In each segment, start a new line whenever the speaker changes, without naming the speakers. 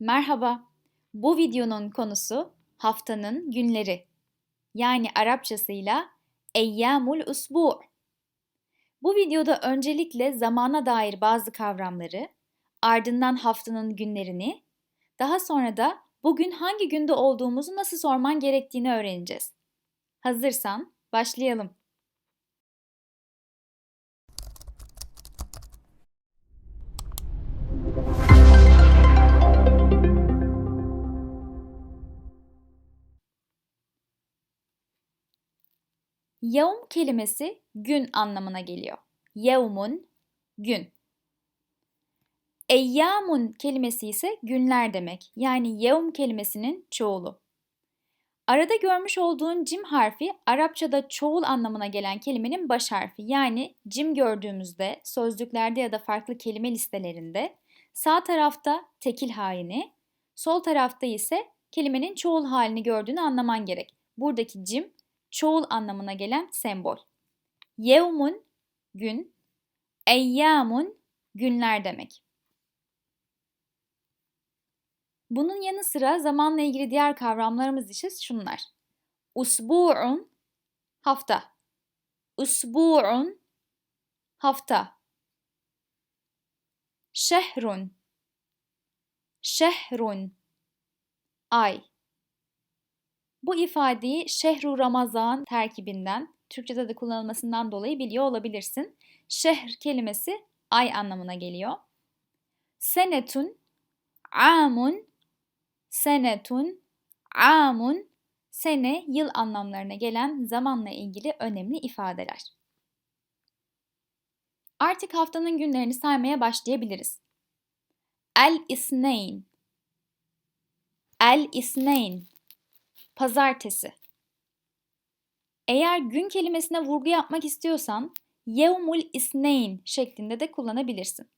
Merhaba. Bu videonun konusu haftanın günleri. Yani Arapçasıyla Eyyamul Usbu'. Bu videoda öncelikle zamana dair bazı kavramları, ardından haftanın günlerini, daha sonra da bugün hangi günde olduğumuzu nasıl sorman gerektiğini öğreneceğiz. Hazırsan başlayalım. Yevm kelimesi gün anlamına geliyor. Yevmun gün. Eyyamun kelimesi ise günler demek. Yani yevm kelimesinin çoğulu. Arada görmüş olduğun cim harfi Arapçada çoğul anlamına gelen kelimenin baş harfi. Yani cim gördüğümüzde sözlüklerde ya da farklı kelime listelerinde sağ tarafta tekil halini, sol tarafta ise kelimenin çoğul halini gördüğünü anlaman gerek. Buradaki cim çoğul anlamına gelen sembol. Yevmun gün, eyyamun günler demek. Bunun yanı sıra zamanla ilgili diğer kavramlarımız ise şunlar. Usbu'un hafta. Usbu'un hafta. Şehrun şehrun ay. Bu ifadeyi şehru ramazan terkibinden, Türkçede de kullanılmasından dolayı biliyor olabilirsin. Şehr kelimesi ay anlamına geliyor. Senetun, amun, senetun, amun, sene, yıl anlamlarına gelen zamanla ilgili önemli ifadeler. Artık haftanın günlerini saymaya başlayabiliriz. El-İsneyn El-İsneyn Pazartesi. Eğer gün kelimesine vurgu yapmak istiyorsan yevmul isneyn şeklinde de kullanabilirsin.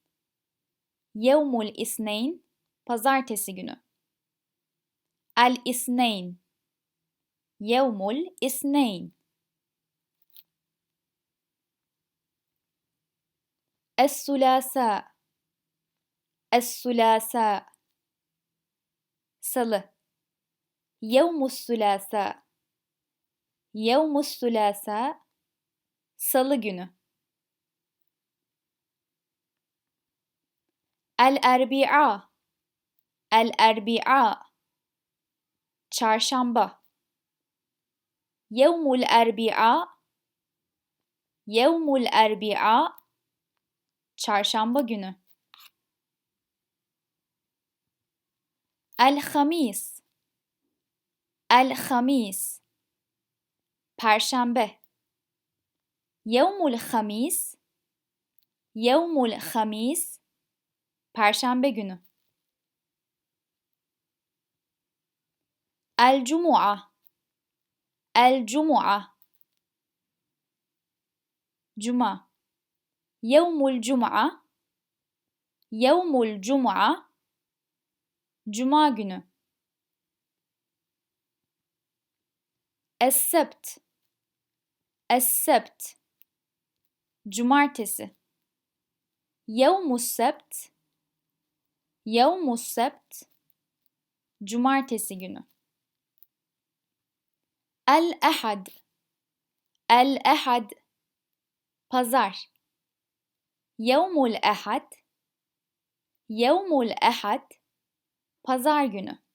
Yevmul isneyn pazartesi günü. El isneyn. Yevmul isneyn. Es-sulasa. Es-sulasa. Salı Yevmus sülasa Yevmus sülasa Salı günü. El-erbi'a El-erbi'a Çarşamba. Yevmul erbi'a Yevmul erbi'a Çarşamba günü. El-hamis El-Hamis Perşembe Yevmul Hamis Yevmul Hamis Perşembe günü. El-Cumu'a El-Cumu'a Cuma Yevmul Cuma Yevmul Cuma Cuma günü Es-sebt Es-sebt Cumartesi Yevmus sebt Yevmus sebt Cumartesi günü. El-ehad El-ehad Pazar. Yevmul ehad Yevmul ehad Pazar günü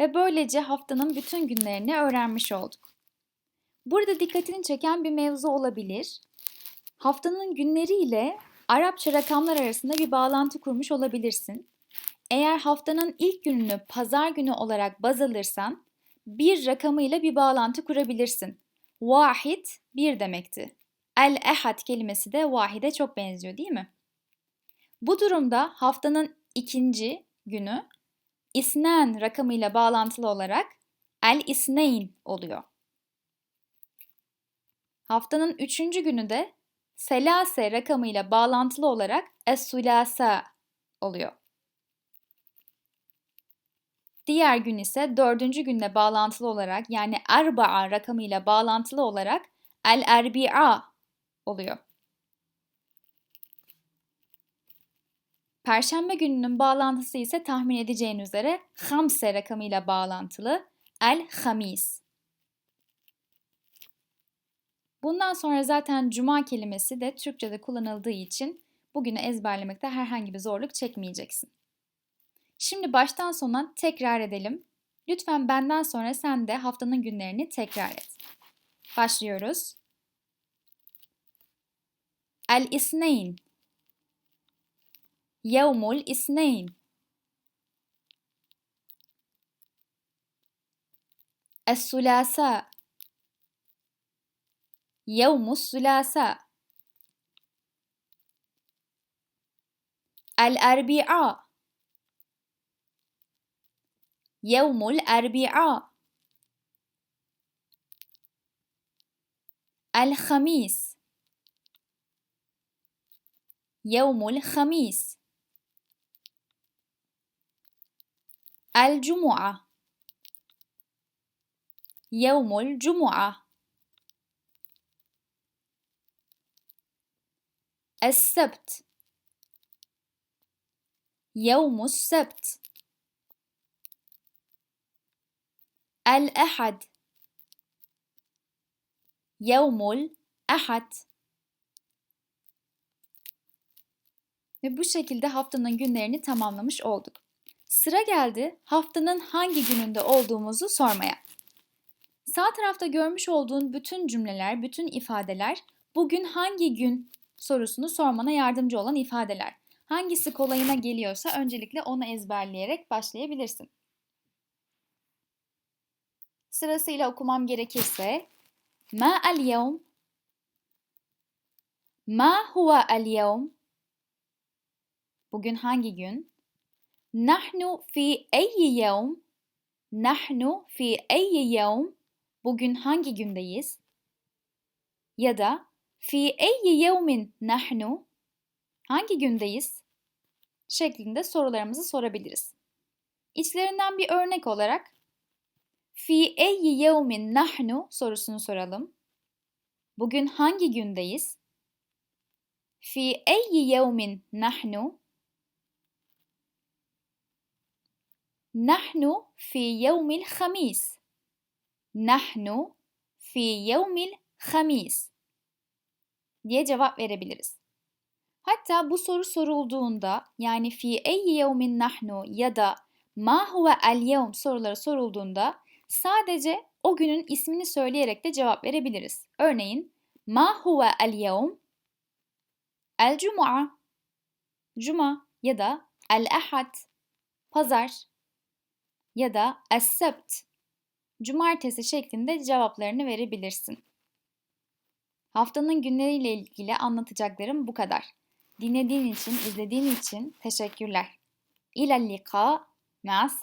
ve böylece haftanın bütün günlerini öğrenmiş olduk. Burada dikkatini çeken bir mevzu olabilir. Haftanın günleri ile Arapça rakamlar arasında bir bağlantı kurmuş olabilirsin. Eğer haftanın ilk gününü pazar günü olarak baz alırsan bir rakamıyla bir bağlantı kurabilirsin. Vahid bir demekti. El-ehad kelimesi de vahide çok benziyor değil mi? Bu durumda haftanın ikinci günü isnen rakamıyla bağlantılı olarak el isneyn oluyor. Haftanın üçüncü günü de selase rakamıyla bağlantılı olarak es-sulasa oluyor. Diğer gün ise dördüncü günle bağlantılı olarak yani erba'a rakamıyla bağlantılı olarak el-erbi'a oluyor. Perşembe gününün bağlantısı ise tahmin edeceğin üzere hamse rakamıyla bağlantılı el-hamis. Bundan sonra zaten cuma kelimesi de Türkçe'de kullanıldığı için bugünü ezberlemekte herhangi bir zorluk çekmeyeceksin. Şimdi baştan sona tekrar edelim. Lütfen benden sonra sen de haftanın günlerini tekrar et. Başlıyoruz. El-İsneyn Yevmul İsneyn Es-Sulasa Yevmus Sulasa El-Erbi'a Yevmul Erbi'a El-Hamis Yevmul Hamis الجمعة يوم الجمعة السبت يوم السبت الأحد يوم الأحد Ve bu şekilde haftanın günlerini tamamlamış olduk. Sıra geldi haftanın hangi gününde olduğumuzu sormaya. Sağ tarafta görmüş olduğun bütün cümleler, bütün ifadeler bugün hangi gün sorusunu sormana yardımcı olan ifadeler. Hangisi kolayına geliyorsa öncelikle onu ezberleyerek başlayabilirsin. Sırasıyla okumam gerekirse Ma el yevm Ma huwa el yevm Bugün hangi gün? Nahnu fi ayyi yevm? Nahnu fi ayyi yevm? Bugün hangi gündeyiz? Ya da fi ayyi yevmin nahnu? Hangi gündeyiz? şeklinde sorularımızı sorabiliriz. İçlerinden bir örnek olarak fi ayyi yevmin nahnu sorusunu soralım. Bugün hangi gündeyiz? Fi ayyi yevmin nahnu? نحن في يوم الخميس نحن في يوم الخميس diye cevap verebiliriz. Hatta bu soru sorulduğunda yani fi eyyi yevmin nahnu ya da ma huve el yevm soruları sorulduğunda sadece o günün ismini söyleyerek de cevap verebiliriz. Örneğin ma huve el yevm el cuma cuma ya da el ahad pazar ya da accept cumartesi şeklinde cevaplarını verebilirsin. Haftanın günleriyle ilgili anlatacaklarım bu kadar. Dinlediğin için, izlediğin için teşekkürler. İlal lika, ma'as.